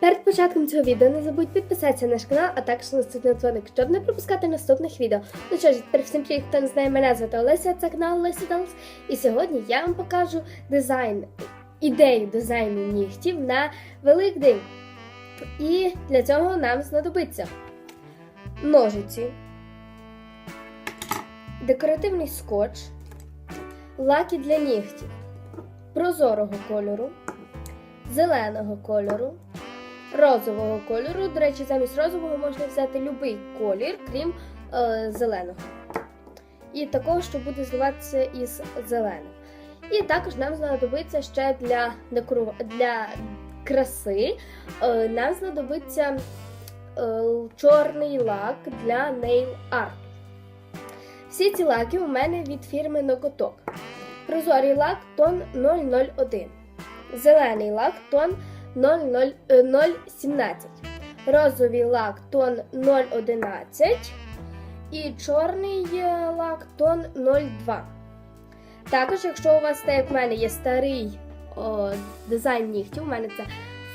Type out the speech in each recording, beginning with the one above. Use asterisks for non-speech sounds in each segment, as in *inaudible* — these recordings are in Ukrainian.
Перед початком цього відео не забудь підписатися на наш канал, а також на дзвоник, щоб не пропускати наступних відео. Ну що ж, тепер всім привіт, хто не знає, мене звати Олеся, це канал Олеся Далс. І сьогодні я вам покажу дизайн, ідею дизайну нігтів на Великдень. І для цього нам знадобиться ножиці, декоративний скотч, лаки для нігтів прозорого кольору, зеленого кольору, розового кольору. До речі, замість розового можна взяти будь-який колір, крім е, зеленого. І такого, що буде зливатися із зеленим. І також нам знадобиться ще для, декору... для краси, е, нам знадобиться е, чорний лак для nail art. Всі ці лаки у мене від фірми Ноготок. Прозорий лак тон 001. Зелений лак тон 00, 017. Розовий лак тон 011. І чорний е, лак тон 02. Також, якщо у вас, як в мене, є старий о, дизайн нігтів, у мене це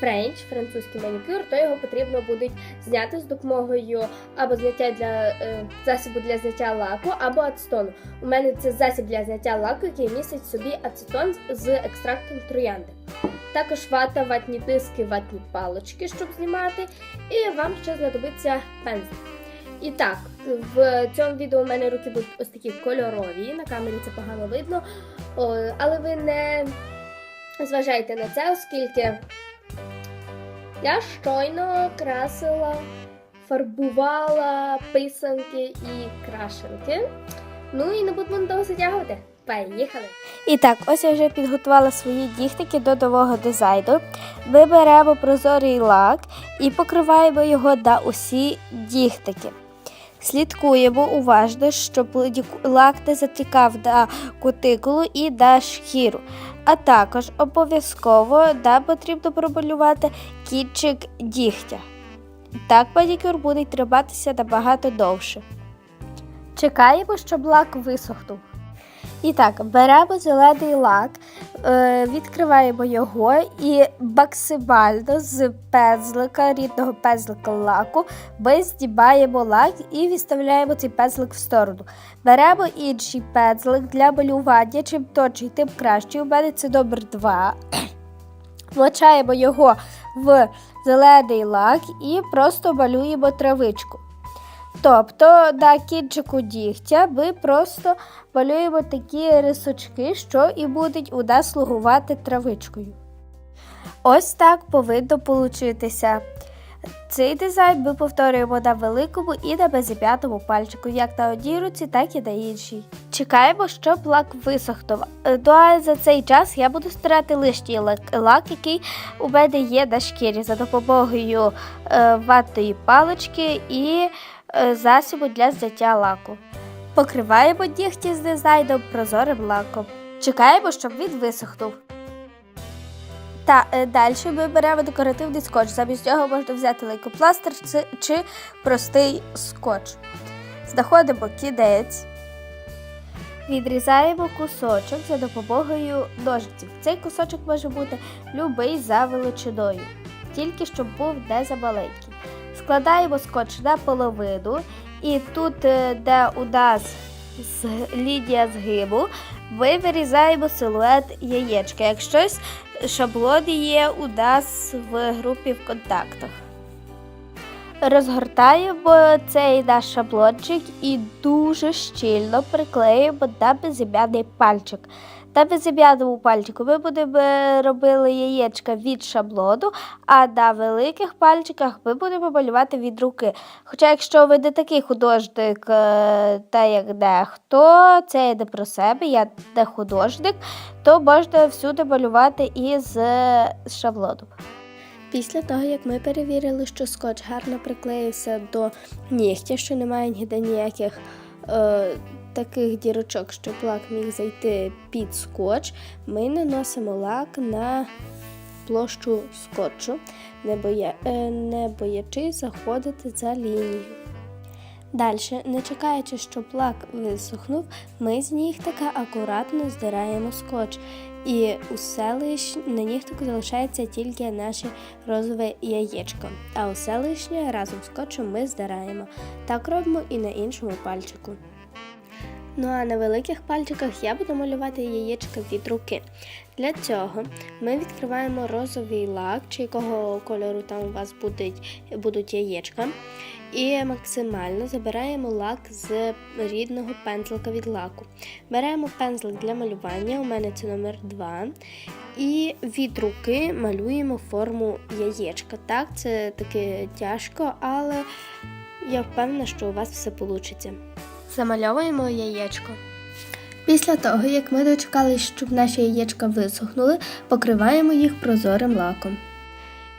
френч, французький манікюр, то його потрібно буде зняти з допомогою або зняття для е, засобу для зняття лаку, або ацетону. У мене це засіб для зняття лаку, який містить собі ацетон з екстрактом троянди. Також вата, ватні диски, ватні палочки, щоб знімати, і вам ще знадобиться пензлик. І так, в цьому відео у мене руки будуть ось такі кольорові, на камері це погано видно, але ви не зважайте на це, оскільки я щойно красила, фарбувала писанки і крашенки. Ну і не будемо довго затягувати. Поїхали! І так, ось я вже підготувала свої діхтики до нового дизайну. Ми беремо прозорий лак і покриваємо його на усі діхтики. Слідкуємо уважно, щоб лак не затікав на кутикулу і на шкіру. А також обов'язково да, потрібно промалювати кінчик дігтя. Так манікюр буде триматися набагато довше. Чекаємо, щоб лак висохнув. І так, беремо зелений лак, е, відкриваємо його і максимально з пензлика, рідного пензлика лаку, ми здібаємо лак і відставляємо цей пензлик в сторону. Беремо інший пензлик для малювання, чим тонший, тим краще. У мене це номер 2. *clears throat* Влачаємо його в зелений лак і просто малюємо травичку. Тобто на кінчику дігтя ми просто малюємо такі рисочки, що і будуть у нас слугувати травичкою. Ось так повинно получитися. Цей дизайн ми повторюємо на великому і на безім'ятому пальчику, як на одній руці, так і на іншій. Чекаємо, щоб лак висохнув. Е, Ну а за цей час я буду стирати лишній лак, лак який у мене є на шкірі за допомогою е, ватної палички і засобу для зняття лаку. Покриваємо дігті з дизайном прозорим лаком. Чекаємо, щоб він висохнув. Та е, далі ми беремо декоративний скотч. Замість нього можна взяти лейкопластир чи, простий скотч. Знаходимо кінець, відрізаємо кусочок за допомогою ножиців. Цей кусочок може бути любий за величиною, тільки щоб був не замаленький. Складаємо скотч на половину, і тут, е, де у нас лінія згибу, ми вирізаємо силует яєчка. Як щось шаблон є у нас в групі в контактах. Розгортаємо цей наш шаблончик і дуже щільно приклеїмо на безім'яний пальчик. На безім'яному пальчику ми будемо робити яєчка від шаблону, а на великих пальчиках ми будемо малювати від руки. Хоча, якщо ви не такий художник, е, та як дехто, це не про себе, я не художник, то можна всюди малювати із е, шаблону. Після того, як ми перевірили, що скотч гарно приклеївся до нігтя, що немає ніде ніяких е, таких дірочок, щоб лак міг зайти під скотч, ми наносимо лак на площу скотчу, не, боя, е, не боячись заходити за лінію. Далі, не чекаючи, щоб лак висохнув, ми з нігтика акуратно здираємо скотч. І усе лиш на нігтику залишається тільки наше розове яєчко. А усе лишнє разом з скотчем ми здираємо. Так робимо і на іншому пальчику. Ну а на великих пальчиках я буду малювати яєчка від руки. Для цього ми відкриваємо розовий лак, чи якого кольору там у вас будуть, будуть яєчка. І максимально забираємо лак з рідного пензлика від лаку. Беремо пензлик для малювання, у мене це номер 2. І від руки малюємо форму яєчка. Так, це таки тяжко, але я впевнена, що у вас все вийде. Замальовуємо яєчко. Після того, як ми дочекалися, щоб наші яєчка висохнули, покриваємо їх прозорим лаком.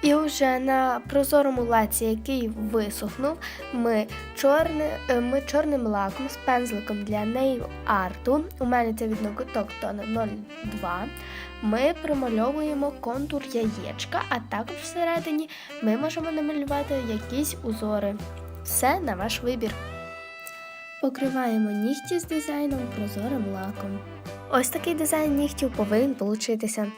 І вже на прозорому лаці, який висохнув, ми, чорне, е, ми чорним лаком з пензликом для нейл арту, у мене це від ноготок тона 02, ми промальовуємо контур яєчка, а також всередині ми можемо намалювати якісь узори. Все на ваш вибір. Покриваємо нігті з дизайном прозорим лаком. Ось такий дизайн нігтів повинен получитися.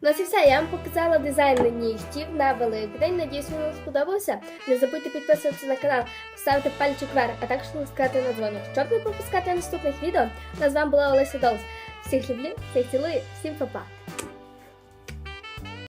Ну ось і все, я вам показала дизайн нігтів на Великдень. Надіюсь, вам сподобався. Не забудьте підписуватися на канал, поставити пальчик вверх, а також натискати на дзвоник, щоб не пропускати наступних відео. Ну, з вами була Олеся Долс. Всіх люблю, всіх цілую, всім па-па!